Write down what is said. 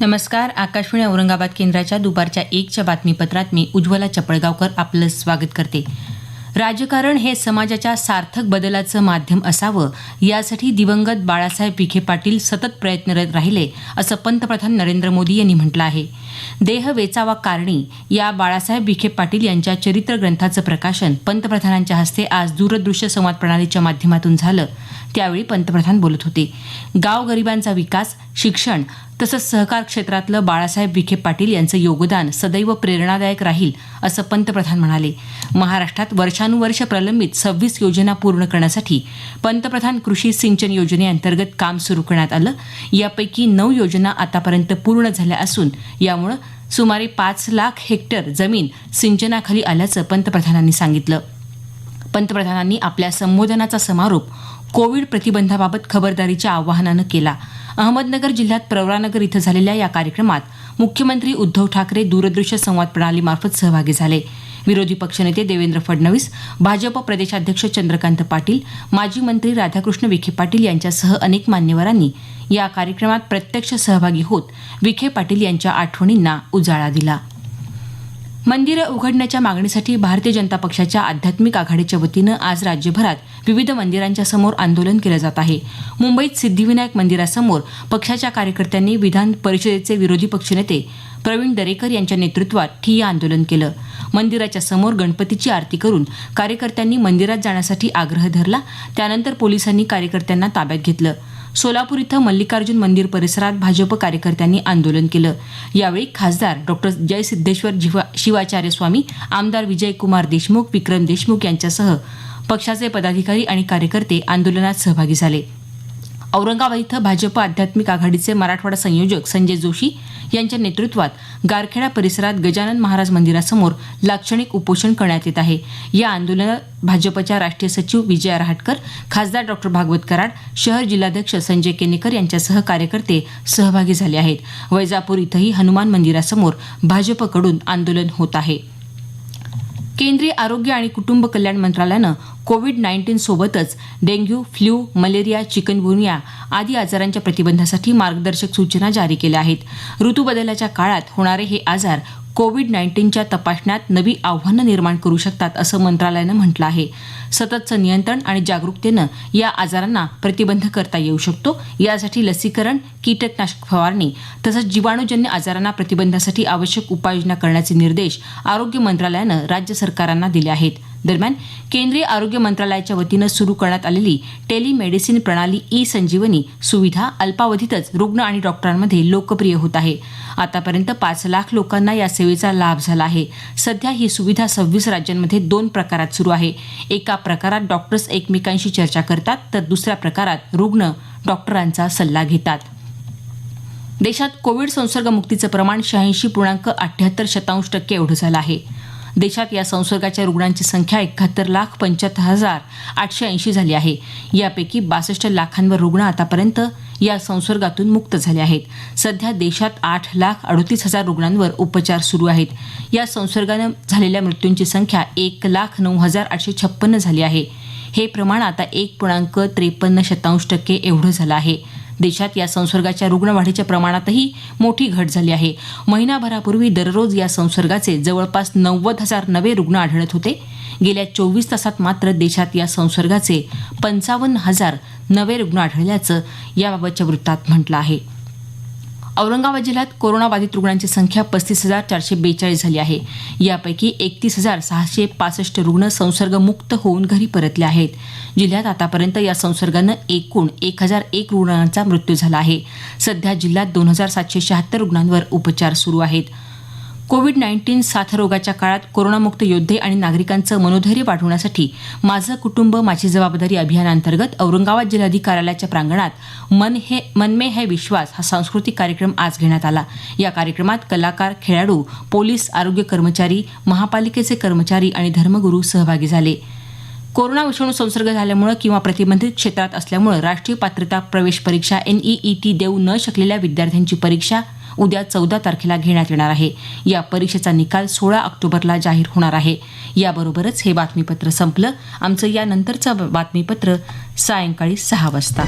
नमस्कार आकाशवाणी औरंगाबाद केंद्राच्या दुपारच्या एकच्या बातमीपत्रात मी उज्ज्वला चपळगावकर आपलं स्वागत करते. राजकारण हे समाजाच्या सार्थक बदलाचं माध्यम असावं यासाठी दिवंगत बाळासाहेब विखे पाटील सतत प्रयत्नरत राहिले असं पंतप्रधान नरेंद्र मोदी यांनी म्हटलं आहे. देह वेचावा कारणी या बाळासाहेब विखे पाटील यांच्या चरित्र ग्रंथाचं प्रकाशन पंतप्रधानांच्या हस्ते आज दूरदृश्य संवाद प्रणालीच्या माध्यमातून झालं. त्यावेळी पंतप्रधान बोलत होते. गाव गरिबांचा विकास शिक्षण तसंच सहकार क्षेत्रातलं बाळासाहेब विखे पाटील यांचं योगदान सदैव प्रेरणादायक राहील असं पंतप्रधान म्हणाले. महाराष्ट्रात वर्षानुवर्ष प्रलंबित सव्वीस योजना पूर्ण करण्यासाठी पंतप्रधान कृषी सिंचन योजनेअंतर्गत काम सुरू करण्यात आलं. यापैकी नऊ योजना आतापर्यंत पूर्ण झाल्या असून यामुळे सुमारे पाच लाख हेक्टर जमीन सिंचनाखाली आल्याचं पंतप्रधानांनी सांगितलं. पंतप्रधानांनी आपल्या संबोधनाचा समारोप कोविड प्रतिबंधाबाबत खबरदारीच्या आवाहनानं केला. अहमदनगर जिल्ह्यात प्रवरानगर इथं झालेल्या या कार्यक्रमात मुख्यमंत्री उद्धव ठाकरे दूरदृश्य संवाद प्रणालीमार्फत सहभागी झाले. विरोधी पक्षनेते देवेंद्र फडणवीस भाजप प्रदेशाध्यक्ष चंद्रकांत पाटील माजी मंत्री राधाकृष्ण विखे पाटील यांच्यासह अनेक मान्यवरांनी या कार्यक्रमात प्रत्यक्ष सहभागी होत विखे पाटील यांच्या आठवणींना उजाळा दिला. मंदिरं उघडण्याच्या मागणीसाठी भारतीय जनता पक्षाच्या आध्यात्मिक आघाडीच्या वतीनं आज राज्यभरात विविध मंदिरांच्या समोर आंदोलन केलं जात आहे. मुंबईत सिद्धिविनायक मंदिरासमोर पक्षाच्या कार्यकर्त्यांनी विधान परिषदेचे विरोधी पक्षनेते प्रवीण दरेकर यांच्या नेतृत्वात ठिय्या आंदोलन केलं. मंदिराच्या समोर गणपतीची आरती करून कार्यकर्त्यांनी मंदिरात जाण्यासाठी आग्रह धरला त्यानंतर पोलिसांनी कार्यकर्त्यांना ताब्यात घेतलं. सोलापूर इथं मल्लिकार्जुन मंदिर परिसरात भाजप कार्यकर्त्यांनी आंदोलन केलं. यावेळी खासदार डॉक्टर जयसिद्धेश्वर जिवा शिवाचार्य स्वामी आमदार विजयकुमार देशमुख विक्रम देशमुख यांच्यासह पक्षाचे पदाधिकारी आणि कार्यकर्ते आंदोलनात सहभागी झाले. औरंगाबाद इथं भाजप आध्यात्मिक आघाडीचे मराठवाडा संयोजक संजय जोशी यांच्या नेतृत्वात गारखेडा परिसरात गजानन महाराज मंदिरासमोर लाक्षणिक उपोषण करण्यात येत आहे. या आंदोलनात भाजपच्या राष्ट्रीय सचिव विजया रहाटकर खासदार डॉक्टर भागवत कराड शहर जिल्हाध्यक्ष संजय केनेकर यांच्यासह कार्यकर्ते सहभागी झाले आहेत. वैजापूर इथंही हनुमान मंदिरासमोर भाजपकडून आंदोलन होत आहे. केंद्रीय आरोग्य आणि कुटुंब कल्याण मंत्रालयानं कोविड नाईन्टीन सोबतच डेंग्यू फ्ल्यू मलेरिया चिकनगुनिया आदी आजारांच्या प्रतिबंधासाठी मार्गदर्शक सूचना जारी केल्या आहेत. ऋतुबदलाच्या काळात होणारे हे आजार कोविड नाईन्टीनच्या तपासण्यात नवी आव्हानं निर्माण करू शकतात असं मंत्रालयानं म्हटलं आहे. सततचं नियंत्रण आणि जागरूकतेनं या आजारांना प्रतिबंध करता येऊ शकतो. यासाठी लसीकरण कीटकनाशक फवारणी तसंच जीवाणूजन्य आजारांना प्रतिबंधासाठी आवश्यक उपाययोजना करण्याचे निर्देश आरोग्य मंत्रालयानं राज्य सरकारांना दिले आहेत. दरम्यान केंद्रीय आरोग्य मंत्रालयाच्या वतीनं सुरू करण्यात आलेली टेलिमेडिसिन प्रणाली ई संजीवनी सुविधा अल्पावधीतच रुग्ण आणि डॉक्टरांमध्ये लोकप्रिय होत आहे. आतापर्यंत पाच लाख लोकांना या सेवेचा लाभ झाला आहे. सध्या ही सुविधा सव्वीस राज्यांमध्ये दोन प्रकारात सुरू आहे. एका प्रकारात डॉक्टर्स एकमेकांशी चर्चा करतात तर दुसऱ्या प्रकारात रुग्ण डॉक्टरांचा सल्ला घेतात. देशात कोविड संसर्गमुक्तीचं प्रमाण शहाऐंशी पूर्णांक अठ्ठ्याहत्तर शतांश टक्के एवढं झालं आहे. देशात या संसर्गाच्या रुग्णांची संख्या एकाहत्तर लाख पंच्याहत्तर हजार आठशे ऐंशी झाली आहे. यापैकी बासष्ट लाखांवर रुग्ण आतापर्यंत या संसर्गातून मुक्त झाले आहेत. सध्या देशात आठ लाख अडतीस हजार रुग्णांवर उपचार सुरू आहेत. या संसर्गानं झालेल्या मृत्यूंची संख्या एक लाख नऊ हजार आठशे छप्पन्न झाली आहे. हे प्रमाण आता एक पूर्णांक त्रेपन्न शतांश टक्के एवढं झालं आहे. देशात या संसर्गाच्या रुग्णवाढीच्या प्रमाणातही मोठी घट झाली आहे. महिनाभरापूर्वी दररोज या संसर्गाचे जवळपास नव्वद हजार नवे रुग्ण आढळत होते. गेल्या चोवीस तासात मात्र देशात या संसर्गाचे पंचावन्न हजार नवे रुग्ण आढळल्याचं याबाबतच्या वृत्तात म्हटलं आहे. औरंगाबाद जिल्ह्यात कोरोनाबाधित रुग्णांची संख्या पस्तीस हजार चारशे बेचाळीस झाली आहे. यापैकी एकतीस हजार सहाशे पासष्ट रुग्ण संसर्गमुक्त होऊन घरी परतले आहेत. जिल्ह्यात आतापर्यंत या संसर्गानं एकूण एक हजार एक रुग्णांचा मृत्यू झाला आहे. सध्या जिल्ह्यात दोन हजार सातशे शहात्तर रुग्णांवर उपचार सुरू आहेत. कोविड नाईन्टीन साथरोगाच्या काळात कोरोनामुक्त योद्धे आणि नागरिकांचं मनोधैर्य वाढवण्यासाठी माझं कुटुंब माझी जबाबदारी अभियानांतर्गत औरंगाबाद जिल्हाधिकारी कार्यालयाच्या प्रांगणात मन हे मनमे है विश्वास हा सांस्कृतिक कार्यक्रम आज घेण्यात आला. या कार्यक्रमात कलाकार खेळाडू पोलीस आरोग्य कर्मचारी महापालिकेचे कर्मचारी आणि धर्मगुरू सहभागी झाले. कोरोना विषाणू संसर्ग झाल्यामुळे किंवा प्रतिबंधित क्षेत्रात असल्यामुळे राष्ट्रीय पात्रता प्रवेश परीक्षा एनईईटी देऊ न शकलेल्या विद्यार्थ्यांची परीक्षा उद्या चौदा तारखेला घेण्यात येणार आहे. या परीक्षेचा निकाल सोळा ऑक्टोबरला जाहीर होणार आहे. याबरोबरच हे बातमीपत्र संपलं. आमचं यानंतरचं बातमीपत्र सायंकाळी सहा वाजता.